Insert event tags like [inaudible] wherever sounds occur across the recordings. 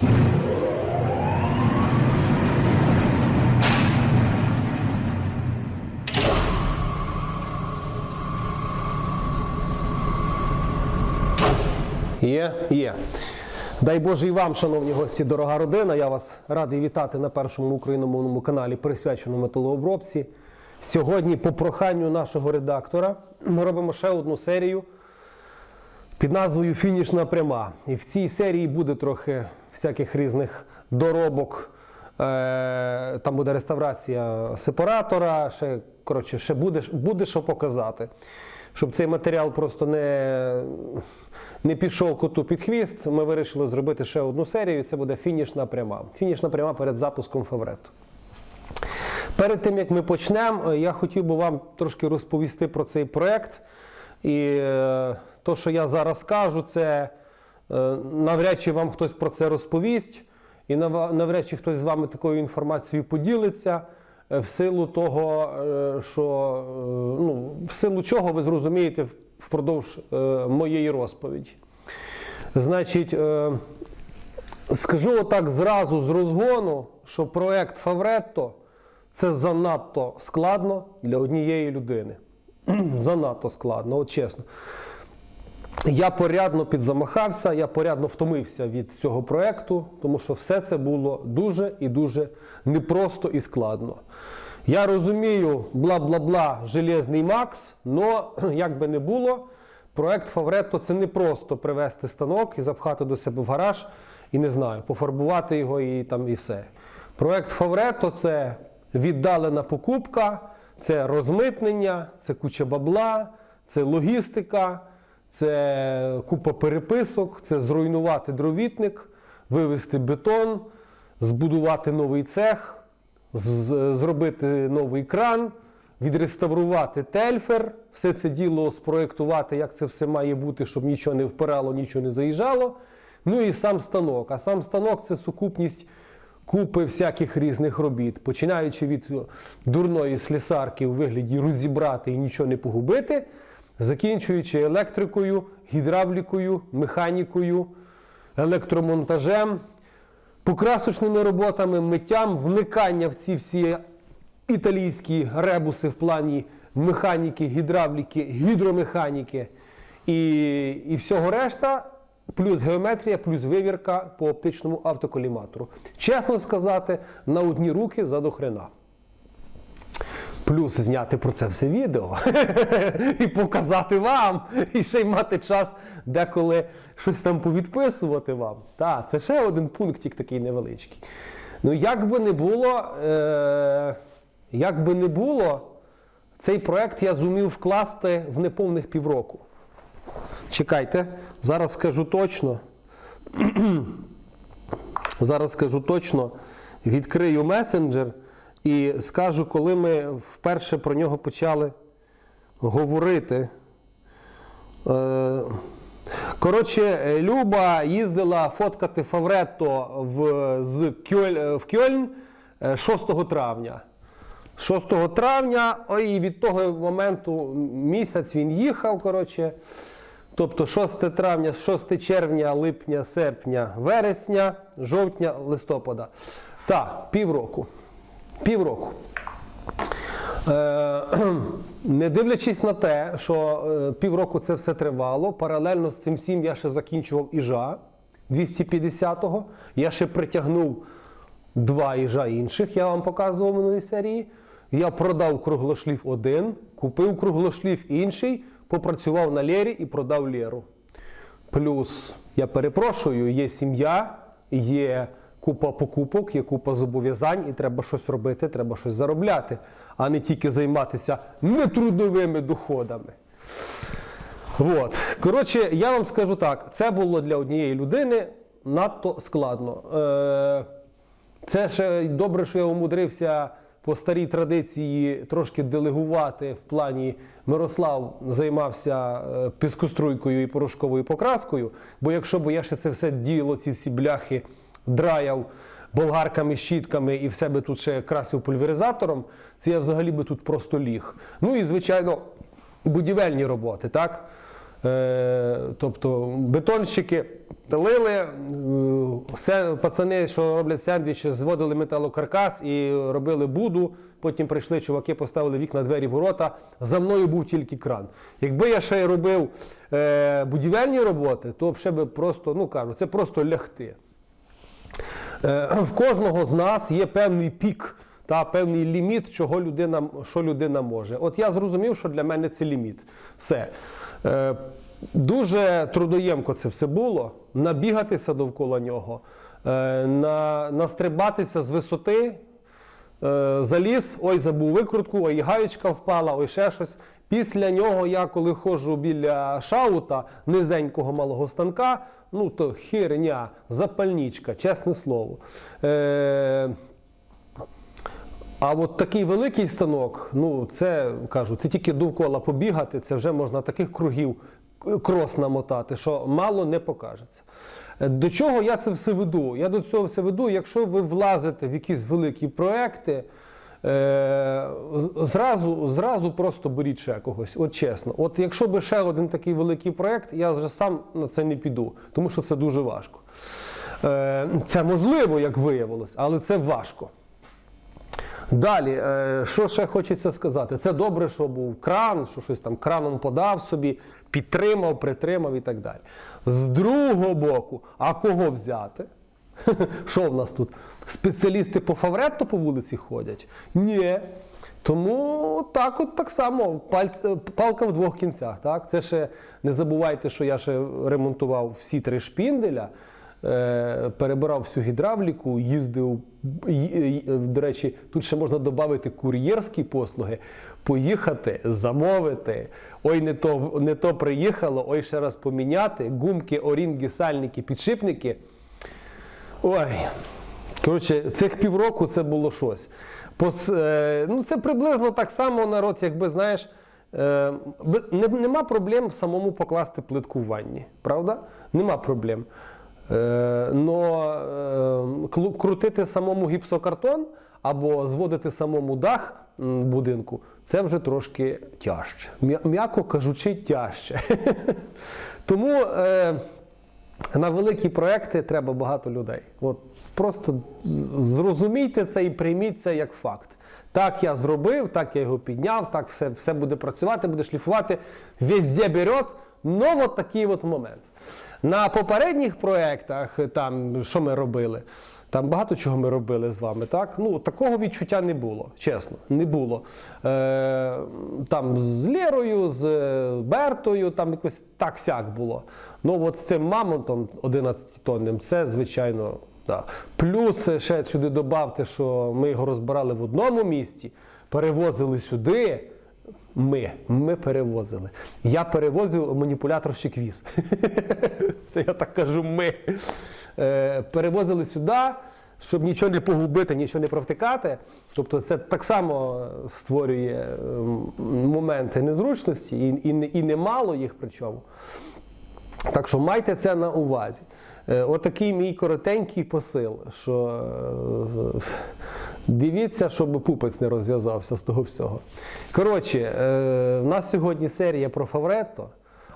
Є, є. Дай Боже і вам, шановні гості, дорога родина. Я вас радий вітати на першому україномовному каналі, присвяченому металообробці. Сьогодні, по проханню нашого редактора, ми робимо ще одну серію під назвою Фінішна пряма. І в цій серії буде трохи всяких різних доробок. Е, Там буде реставрація сепаратора, ще, коротше, ще буде, буде що показати. Щоб цей матеріал просто не, не пішов коту під хвіст, ми вирішили зробити ще одну серію. Це буде фінішна пряма. Фінішна пряма перед запуском фавориту. Перед тим як ми почнемо, я хотів би вам трошки розповісти про цей проект. І е, то, що я зараз кажу, це е, навряд чи вам хтось про це розповість, і навряд чи хтось з вами такою інформацією поділиться. е, В силу того, е, що ну, в силу чого ви зрозумієте впродовж моєї розповіді. Значить, скажу отак зразу з розгону, що проект Фавретто це занадто складно для однієї людини. [clears throat] занадто складно, от чесно. Я порядно підзамахався, я порядно втомився від цього проекту, тому що все це було дуже і дуже непросто і складно. Я розумію, бла-бла-бла, железний Макс, але [clears throat] як би не було, проект Фавретто це не просто привезти станок і запхати до себе в гараж і не знаю, пофарбувати його і там і все. Проект Фавретто це віддалена покупка, це розмитнення, це куча бабла, це логістика, це купа переписок, це зруйнувати дровітник, вивезти бетон, збудувати новий цех, зробити новий кран, відреставрувати тельфер, все це діло спроєктувати, як це все має бути, щоб нічого не впирало, нічого не заїжджало. Ну і сам станок. А сам станок це сукупність купи всяких різних робіт, починаючи від дурної слісарки у вигляді розібрати і нічого не погубити, закінчуючи електрикою, гідравлікою, механікою, електромонтажем, покрасочними роботами, миттям, вмикання в ці всі італійські ребуси в плані механіки, гідравліки, гідромеханіки і, і всього решта, плюс геометрія, плюс вивірка по оптичному автоколіматору. Чесно сказати, на одні руки за до хрена. Плюс зняти про це все відео [laughs] і показати вам, і ще й мати час деколи щось там повідписувати вам. Так, це ще один пунктик такий невеличкий. Ну, як би не було, е- як би не було, цей проект я зумів вкласти в неповних півроку. Чекайте, зараз скажу точно. [clears throat] Зараз скажу точно, відкрию месенджер і скажу, коли ми вперше про нього почали говорити. Е, Коротше, Люба їздила фоткати Фавретто в, з Кьоль, в Кьольн е, 6 травня. 6 травня, і від того моменту місяць він їхав. коротше. Тобто 6 травня, 6 червня, липня, серпня, вересня, жовтня, листопада. Так, півроку. Півроку. Е, [clears throat] не дивлячись на те, що е, півроку це все тривало, паралельно з цим всім я ще закінчував іжа 250-го. Я ще притягнув два іжа інших, я вам показував в минулій серії. Я продав круглошліф один, купив круглошліф інший, попрацював на лєрі і продав лєру. Плюс, я перепрошую, є сім'я, є купа покупок, є купа зобов'язань, і треба щось робити, треба щось заробляти, а не тільки займатися нетрудовими доходами. От. Коротше, я вам скажу так: це було для однієї людини надто складно. Е, це ще добре, що я умудрився по старій традиції трошки делегувати в плані Мирослав займався е, піскоструйкою і порошковою покраскою. Бо якщо б я ще це все діло, ці всі бляхи драяв болгарками, щітками і в себе тут ще красив пульверизатором, це я взагалі би тут просто ліг. Ну і звичайно, будівельні роботи, так? Е, тобто бетонщики лили, е, все, пацани, що роблять сендвічі, зводили металокаркас і робили буду. Потім прийшли чуваки, поставили вікна, двері, ворота. За мною був тільки кран. Якби я ще й робив е, будівельні роботи, то ще би просто, ну кажу, це просто лягти. Е, В кожного з нас є певний пік та певний ліміт, чого людина, що людина може. От я зрозумів, що для мене це ліміт. Все. Е, Дуже трудоємко це все було. Набігатися довкола нього, е, на, настрибатися з висоти, заліз, ой, забув викрутку, ой, гаєчка впала, ой, ще щось. Після нього я, коли ходжу біля шаута, низенького малого станка, ну то херня, запальничка, чесне слово. Е, а от такий великий станок, ну це кажу, це тільки довкола побігати, це вже можна таких кругів крос намотати, що мало не покажеться. До чого я це все веду? Я до цього все веду, якщо ви влазите в якісь великі проекти, е, зразу, зразу просто беріть ще когось. От чесно. От якщо би ще один такий великий проект, я вже сам на це не піду, тому що це дуже важко. Е, Це можливо, як виявилось, але це важко. Далі, е, що ще хочеться сказати? Це добре, що був кран, що щось там краном подав собі, підтримав, притримав і так далі. З другого боку, а кого взяти? [laughs] Що в нас тут? Спеціалісти по фавретто по вулиці ходять? Ні. Тому так, от так само, пальця, палка в двох кінцях. Так? Це ще не забувайте, що я ще ремонтував всі три шпінделя е, перебирав всю гідравліку, їздив. До речі, тут ще можна додати кур'єрські послуги, поїхати, замовити. Ой, не то, не то приїхало, ой, ще раз поміняти. Гумки, орінги, сальники, підшипники. Ой. Коротше, цих півроку це було щось. Пос, е, ну, це приблизно так само народ, якби знаєш. Е, не, нема проблем самому покласти плитку в ванні, правда? Нема проблем. Е, е, крутити самому гіпсокартон або зводити самому дах будинку це вже трошки тяжче. М'яко кажучи, тяжче. [laughs] Тому. Е, на великі проекти треба багато людей. От просто зрозумійте це і прийміть це як факт. Так я зробив, так я його підняв, так все, все буде працювати, буде шліфувати, везде берет. Ну, от такий от момент. На попередніх проєктах, там, що ми робили, там багато чого ми робили з вами, так? Ну, такого відчуття не було, чесно, не було. Е, там з Лєрою, з Бертою, там якось так сяк було. Ну, от з цим мамонтом 11 тонним, це звичайно. Да. Плюс ще сюди додавте, що ми його розбирали в одному місці, перевозили сюди. Ми, ми перевозили. Я перевозив маніпуляторщик віз. [laughs] Це я так кажу, ми. Е, перевозили сюди, щоб нічого не погубити, нічого не провтикати. Тобто це так само створює ем, моменти незручності і, і, і немало їх причому. Так що майте це на увазі. Е, Отакий мій коротенький посил, що е, дивіться, щоб пупець не розв'язався з того всього. Коротше, е, в нас сьогодні серія про Фавретто.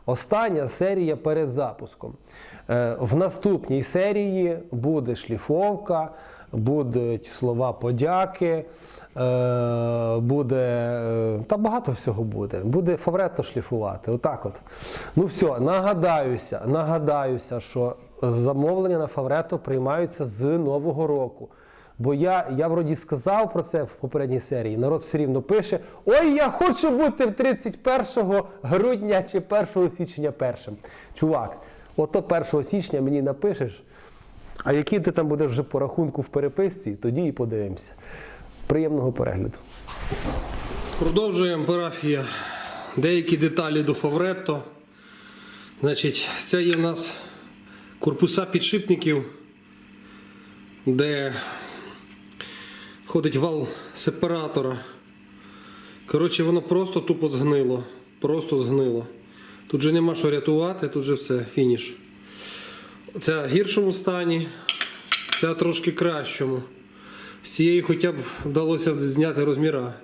Остання серія перед запуском. В наступній серії буде шліфовка, будуть слова подяки, е, буде е, та багато всього буде. Буде фавретто шліфувати. Отак от. Ну все, нагадаюся, нагадаюся, що замовлення на фавретто приймаються з Нового року. Бо я, я вроді сказав про це в попередній серії. Народ все рівно пише: Ой, я хочу бути 31 грудня чи 1 січня першим. Чувак, ото 1 січня мені напишеш, а який ти там будеш вже по рахунку в переписці, тоді і подивимося. Приємного перегляду. Продовжуємо парафія. Деякі деталі до Фавретто. Значить, це є в нас корпуса підшипників, де входить вал сепаратора. Коротше, воно просто тупо згнило. Просто згнило. Тут же нема що рятувати, тут же все, фініш. Це в гіршому стані, це трошки кращому. З цієї хоча б вдалося зняти розміра.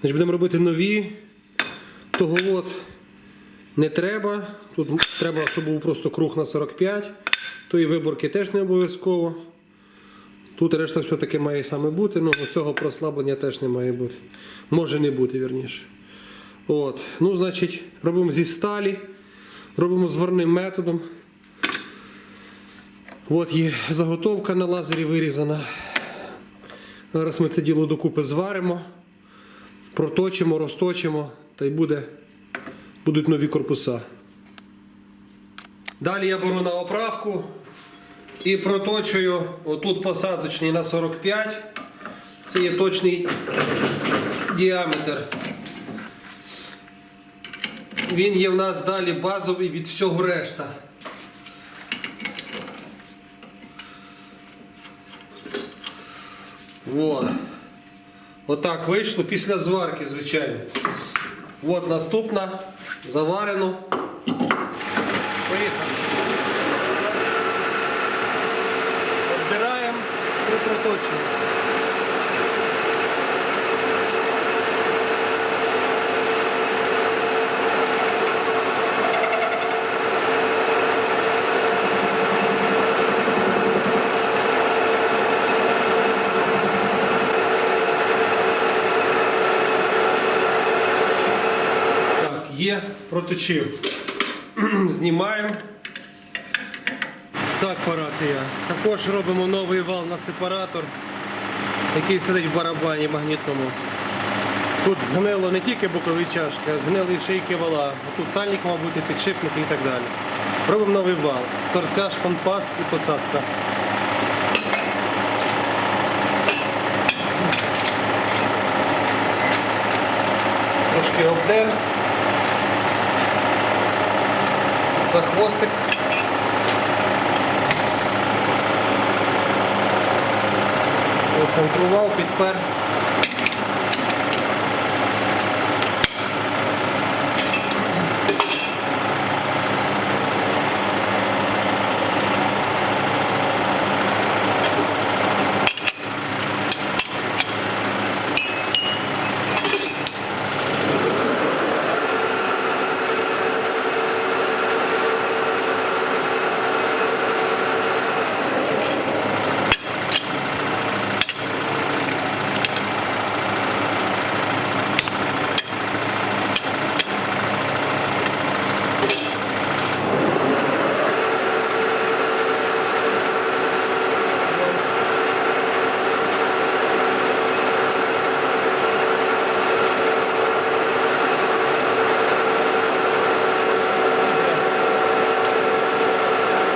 Значить, будемо робити нові. Того от не треба. Тут треба, щоб був просто круг на 45. Тої виборки теж не обов'язково. Тут решта все-таки має саме бути, ну цього прослаблення теж не має бути. Може не бути, вірніше. От. Ну, значить, робимо зі сталі, робимо зварним методом. От є заготовка на лазері вирізана. Зараз ми це діло докупи зваримо, проточимо, розточимо, та й буде, будуть нові корпуса. Далі я беру на оправку і проточую отут посадочний на 45. Це є точний діаметр. Він є в нас далі базовий від всього решта. Во. Отак вийшло після зварки, звичайно. От наступна. Заварено. Поїхали. Обдираємо і проточуємо. Так, є, проточив. [clears throat] Знімаємо. Так, паратія. Також робимо новий вал на сепаратор, який сидить в барабані магнітному. Тут згнило не тільки бокові чашки, а згнили і шийки вала. Тут сальник мав бути, підшипник і так далі. Робимо новий вал. З торця шпанпас і посадка. Трошки обдер. За хвостик. Оцентрував, підпер.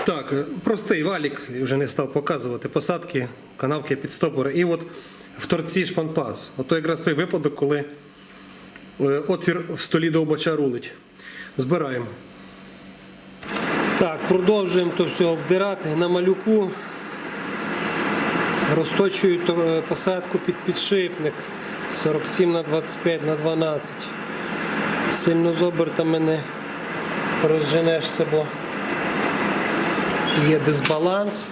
Так, е, простий валік, вже не став показувати. Посадки, канавки під стопори. І от в торці шпанпас. Ото якраз той випадок, коли е, отвір в столі довбача рулить. Збираємо. Так, продовжуємо то все обдирати на малюку. Розточую е, посадку під підшипник 47 на 25 на 12. Сильно з обертами не розженешся, бо є дисбаланс.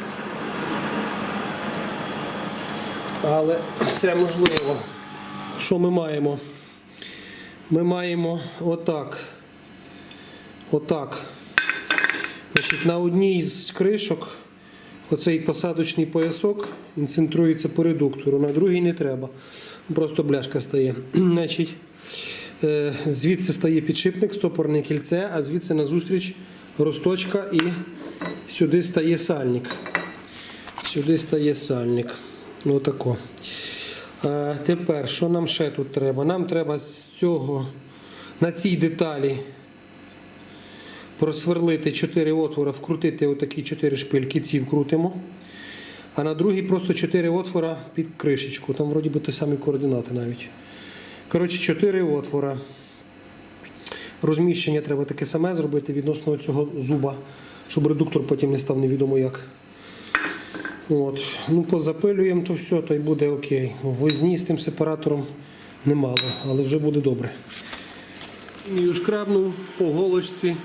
Але все можливо. Що ми маємо? Ми маємо отак. Отак. Значить, на одній з кришок оцей посадочний поясок він центрується по редуктору, на другій не треба. Просто бляшка стає. [clears throat] Значить, е, звідси стає підшипник, стопорне кільце, а звідси назустріч розточка і сюди стає сальник. Сюди стає сальник. Отако. А тепер, що нам ще тут треба? Нам треба з цього на цій деталі просверлити 4 отвора, вкрутити отакі 4 шпильки, ці вкрутимо. А на другій просто 4 отвора під кришечку. Там вроді би ті самі координати навіть. Коротше, 4 отвора. Розміщення треба таке саме зробити відносно цього зуба, щоб редуктор потім не став невідомо як. От. Ну, позапилюємо то все, то й буде окей. Возні з тим сепаратором немало, але вже буде добре. І шкрабнув по голочці,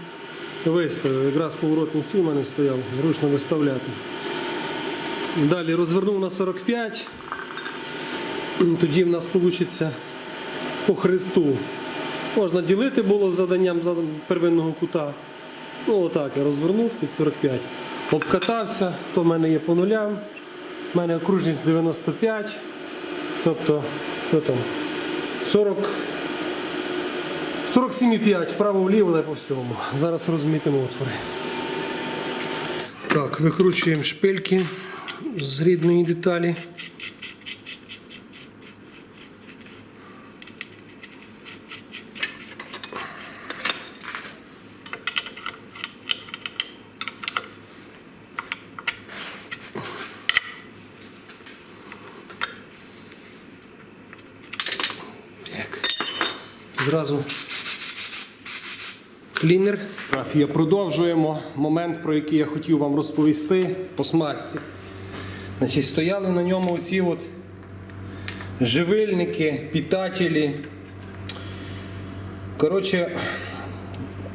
виставив. Якраз поворотний сіл у мене стояв, зручно виставляти. Далі розвернув на 45. Тоді в нас вийде по хресту Можна ділити було з заданням первинного кута. Ну, отак я розвернув під 45. Обкатався, то в мене є по нулям. У мене окружність 95. Тобто, що там? 40. 47,5 вправо-вліво та по всьому. Зараз розмітимо отвори. Так, викручуємо шпильки з рідної деталі. Зразу клінер. Графія. Продовжуємо момент, про який я хотів вам розповісти по смазці. Значить, стояли на ньому оці от живильники, питателі. Коротше,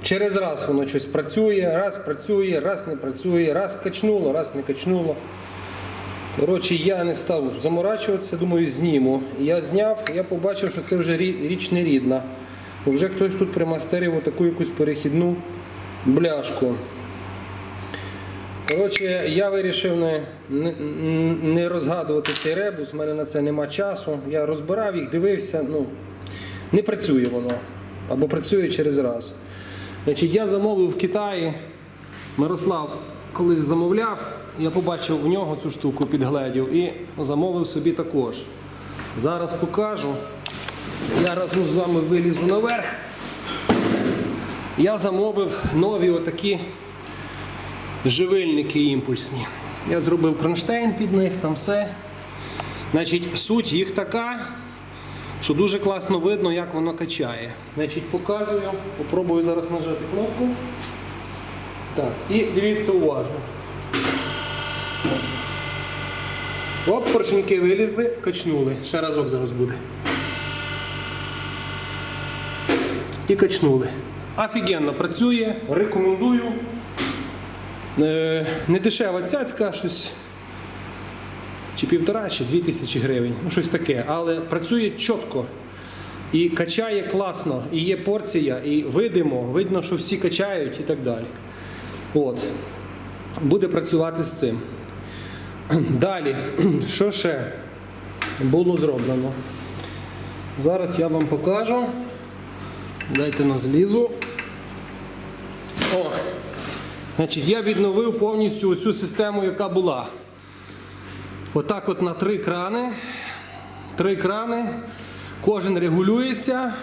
через раз воно щось працює, раз працює, раз не працює, раз качнуло, раз не качнуло. Коротше, я не став заморачуватися, думаю, зніму. Я зняв, я побачив, що це вже рі- річ не рідна. Вже хтось тут примастерив таку якусь перехідну бляшку. Коротше, я вирішив не, не, розгадувати цей ребус, у мене на це нема часу. Я розбирав їх, дивився, ну, не працює воно. Або працює через раз. Значить, я замовив в Китаї. Мирослав колись замовляв, я побачив у нього цю штуку підгледів і замовив собі також. Зараз покажу. Я разом з вами вилізу наверх. Я замовив нові отакі живильники імпульсні. Я зробив кронштейн під них, там все. Значить, суть їх така, що дуже класно видно, як воно качає. Значить, показую, попробую зараз нажати кнопку. Так, і дивіться уважно. Оп, поршеньки вилізли, качнули. Ще разок зараз буде. І качнули. Офігенно працює, рекомендую. Е, не дешева цяцька, щось чи півтора, чи дві тисячі гривень, ну щось таке, але працює чітко. І качає класно, і є порція, і видимо, видно, що всі качають і так далі. От. Буде працювати з цим. [clears throat] Далі, [clears throat] що ще було зроблено? Зараз я вам покажу. Дайте на злізу. О! Значить, я відновив повністю цю систему, яка була. Отак от на три крани. Три крани. Кожен регулюється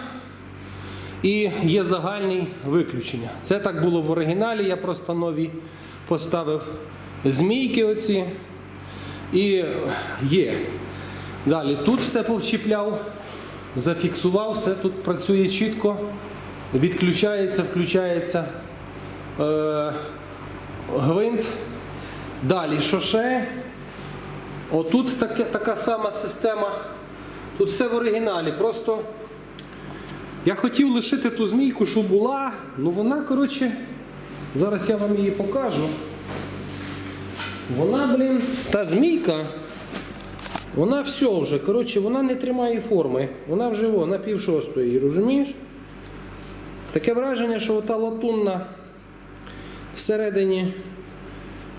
і є загальні виключення. Це так було в оригіналі, я просто нові поставив змійки оці. І є. Далі тут все повчіпляв, зафіксував, все тут працює чітко, відключається, включається е, гвинт. Далі що ще? Отут таке, така сама система. Тут все в оригіналі. Просто я хотів лишити ту змійку, що була, ну вона, коротше, зараз я вам її покажу. Вона, блін, та змійка, вона все вже, коротше, вона не тримає форми. Вона вже на пів шостої, розумієш? Таке враження, що ота латунна всередині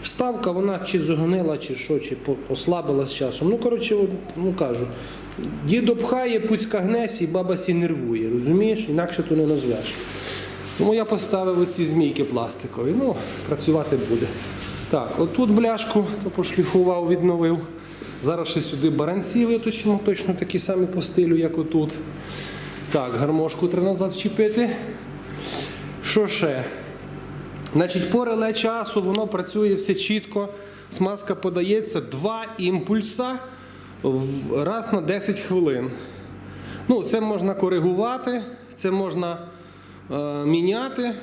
вставка, вона чи згнила, чи що, чи ослабила з часом. Ну, коротше, ну кажу, дідо пхає, пуцька гнесь і баба сі нервує, розумієш? Інакше то не назвеш. Тому я поставив оці змійки пластикові. Ну, працювати буде. Так, отут бляшку то пошліфував, відновив. Зараз ще сюди баранці виточимо, точно такі самі по стилю, як отут. Так, гармошку треба назад вчепити. Що ще? Значить, по реле часу воно працює все чітко. Смазка подається два імпульса раз на 10 хвилин. Ну, це можна коригувати, це можна е, міняти.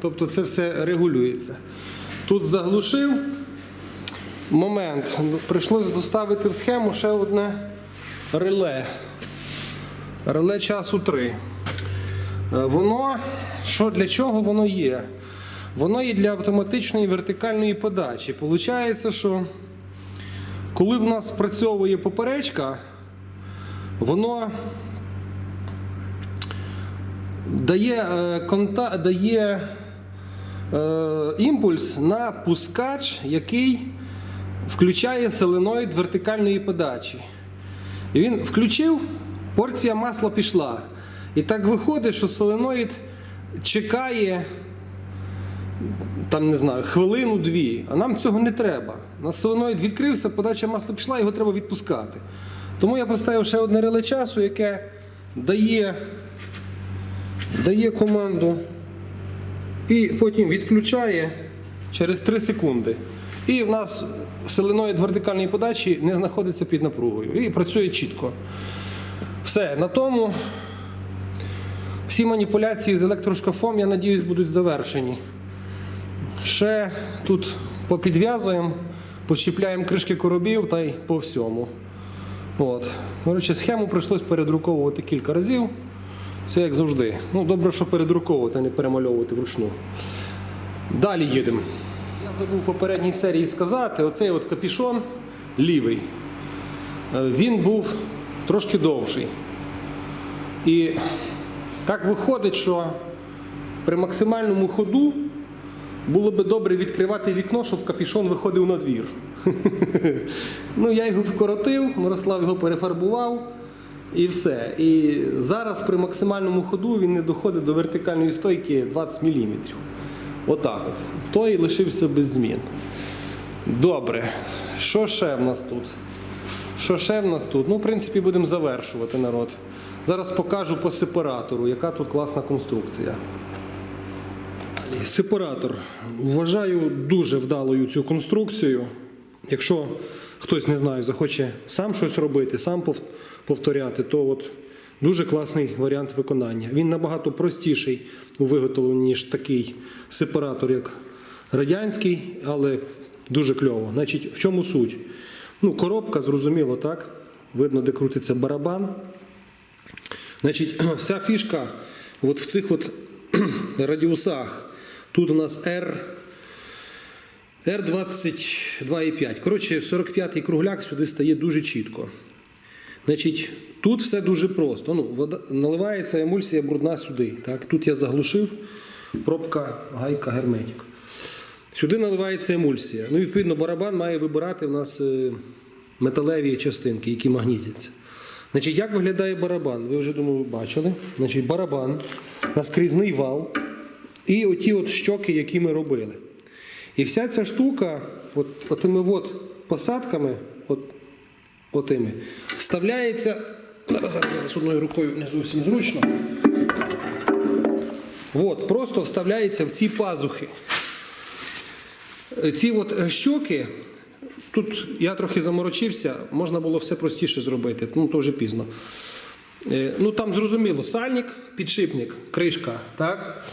Тобто це все регулюється. Тут заглушив. Момент. Прийшлось доставити в схему ще одне реле. Реле часу 3. Е, Воно, що для чого воно є? Воно є для автоматичної вертикальної подачі. Получається, що коли в нас спрацьовує поперечка, воно дає, е, конта, дає е, імпульс на пускач, який включає соленоїд вертикальної подачі. І він включив, порція масла пішла. І так виходить, що соленоїд чекає там не знаю, хвилину-дві, а нам цього не треба. У нас соленоїд відкрився, подача масла пішла, його треба відпускати. Тому я поставив ще одне реле часу, яке дає, дає команду і потім відключає через 3 секунди. І в нас соленоїд вертикальної подачі не знаходиться під напругою і працює чітко. Все, на тому всі маніпуляції з електрошкафом, я надіюсь, будуть завершені. Ще тут попідв'язуємо, почіпляємо кришки коробів та й по всьому. От. Коротше, схему прийшлось передруковувати кілька разів. Все як завжди. Ну, добре, що передруковувати, а не перемальовувати вручну. Далі їдемо. Забув в попередній серії сказати, оцей от капішон лівий. е, Він був трошки довший. І так виходить, що при максимальному ходу було би добре відкривати вікно, щоб капішон виходив на двір. [laughs] ну, я його вкоротив, Мирослав його перефарбував і все. І зараз при максимальному ходу він не доходить до вертикальної стойки 20 мм. Отак от. Той лишився без змін. Добре. Що ще в нас тут? Що ще в нас тут? Ну, в принципі, будемо завершувати народ. Зараз покажу по сепаратору, яка тут класна конструкція. Сепаратор. Вважаю дуже вдалою цю конструкцію. Якщо хтось не знаю, захоче сам щось робити, сам повторяти, то от дуже класний варіант виконання. Він набагато простіший у виготовленні, ніж такий сепаратор, як радянський, але дуже кльово. Значить, в чому суть? Ну, коробка, зрозуміло, так? Видно, де крутиться барабан. Значить, [clears throat] вся фішка от в цих от [clears throat] радіусах. Тут у нас R, R22,5. Коротше, 45-й кругляк сюди стає дуже чітко. Значить, тут все дуже просто. Ну, вода, наливається емульсія брудна сюди. Так? Тут я заглушив, пробка, гайка, герметик. Сюди наливається емульсія. Ну, відповідно, барабан має вибирати в нас е, металеві частинки, які магнітяться. Значить, як виглядає барабан? Ви вже думаю, бачили. Значить, барабан, наскрізний вал і оті от щоки, які ми робили. І вся ця штука, от, отими от посадками, от, отими, вставляється. Зараз, зараз, зараз одною рукою не зовсім зручно. От, просто вставляється в ці пазухи. Ці от е, щоки, тут я трохи заморочився, можна було все простіше зробити, ну то вже пізно. Е, Ну там зрозуміло, сальник, підшипник, кришка, так?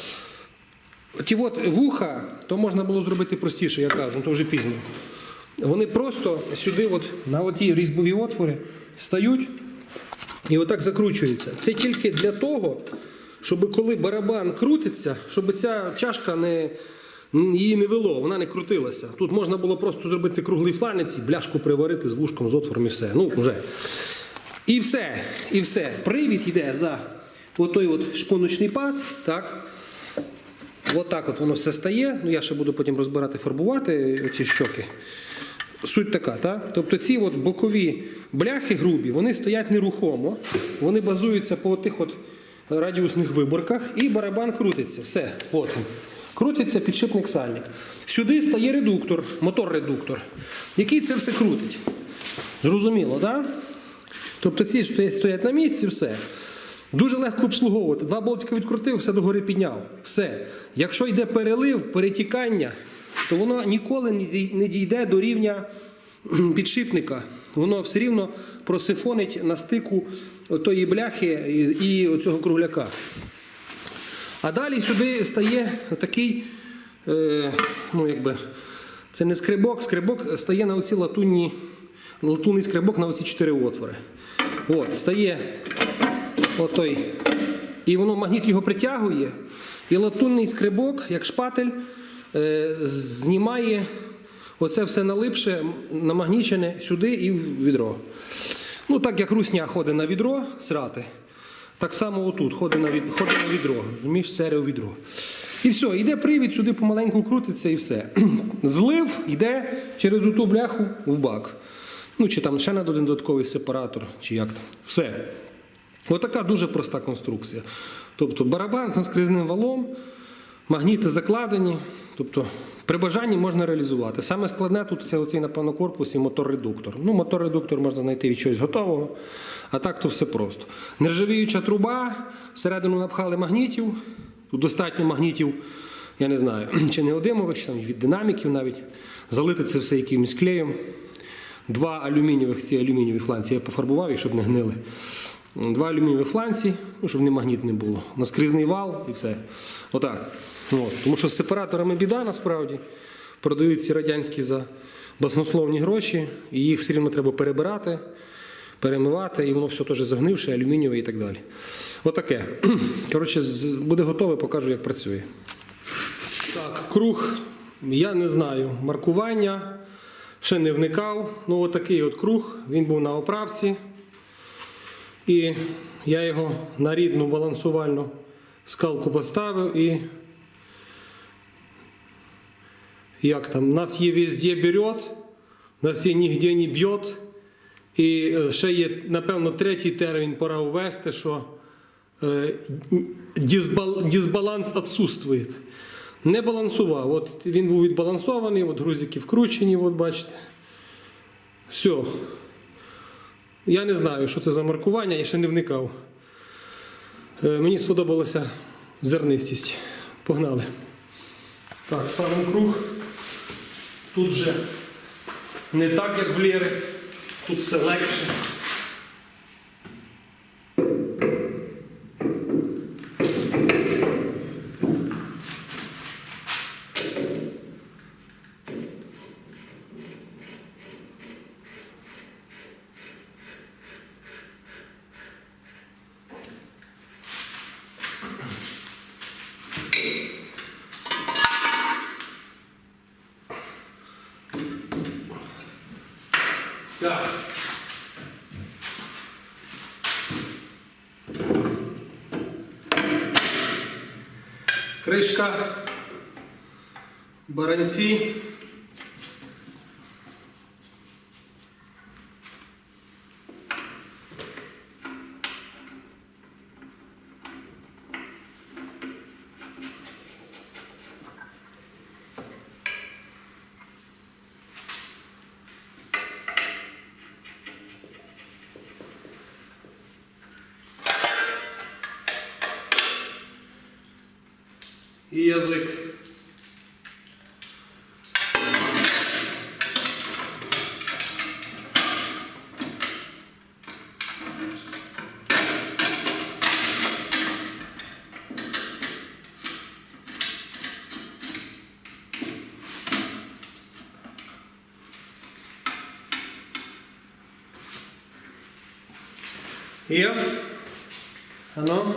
Ті от вуха, то можна було зробити простіше, я кажу, ну то вже пізно. Вони просто сюди, от, на оті різьбові отвори, стають і отак закручуються. Це тільки для того, щоб коли барабан крутиться, щоб ця чашка не, її не вело, вона не крутилася. Тут можна було просто зробити круглий фланець і бляшку приварити з вушком, з отвором і все. Ну, вже. І все, і все. Привід йде за отой от шпоночний паз, так? От от воно все стає. Ну, я ще буду потім розбирати, фарбувати оці щоки. Суть така, так? Тобто ці от бокові бляхи грубі, вони стоять нерухомо, вони базуються по тих от радіусних виборках, і барабан крутиться. Все, от він. Крутиться підшипник сальник. Сюди стає редуктор, мотор-редуктор, який це все крутить. Зрозуміло, так? Тобто ці стоять на місці, все. Дуже легко обслуговувати. Два болтика відкрутив, все догори підняв. Все. Якщо йде перелив, перетікання, то воно ніколи не дійде до рівня підшипника. Воно все рівно просифонить на стику тої бляхи і, оцього кругляка. А далі сюди стає такий, е, ну якби, це не скрибок, скрибок стає на оці латунні, латунний скрибок на оці чотири отвори. От, стає отой. І воно магніт його притягує, і латунний скрибок, як шпатель, знімає оце все налипше, намагнічене сюди і в відро. Ну, так як русня ходить на відро срати, Так само отут, ходить на, від, ходить на відро, розумієш, серію відро. І все, йде привід, сюди помаленьку крутиться і все. [clears throat] Злив йде через ту бляху в бак. Ну, чи там ще на один додатковий сепаратор, чи як там. Все. Отака дуже проста конструкція. Тобто барабан з наскрізним валом, магніти закладені, тобто при бажанні можна реалізувати. Саме складне тут це оцей, напевно, корпус і мотор-редуктор. Ну, мотор-редуктор можна знайти від чогось готового, а так то все просто. Нержавіюча труба, всередину напхали магнітів, тут достатньо магнітів, я не знаю, [clears throat] чи неодимових, чи там від динаміків навіть. Залити це все якимось клеєм. Два алюмінієвих, ці алюмінієві фланці я пофарбував їх, щоб не гнили. Два алюмінієві фланці, ну, щоб не магніт не було. Наскрізний вал і все. Отак. От. Тому що з сепараторами біда насправді. Продають ці радянські за баснословні гроші, і їх все рівно треба перебирати, перемивати, і воно все теж загнивше, алюмінієве і так далі. Отаке. [clears throat] Коротше, буде готове, покажу, як працює. Так, круг, я не знаю. Маркування. Ще не вникав. Ну, отакий от круг. Він був на оправці. І я його на рідну балансувальну скалку поставив і. Як там? Нас є везде берет, нас є нігде не б'єт. І е, ще є, напевно, третій термін пора ввести, що е, дисбал, дисбаланс відсутствує. Не балансував. От він був відбалансований, от грузики вкручені, от бачите. Все. Я не знаю, що це за маркування, я ще не вникав. Е, Мені сподобалася зернистість. Погнали. Так, ставимо круг. Тут же не так, як в Лєри. Тут все легше. Так. Кришка, баранці. і язик. Є? Ано?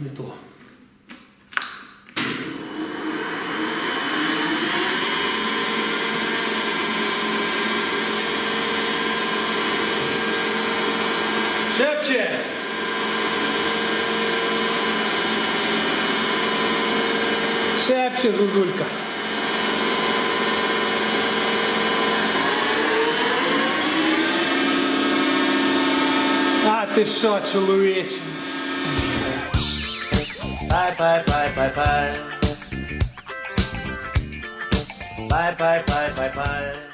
Не то. Шепче! Шепче. this side salutation. Bye, bye, bye, bye, bye. Bye, bye, bye, bye, bye.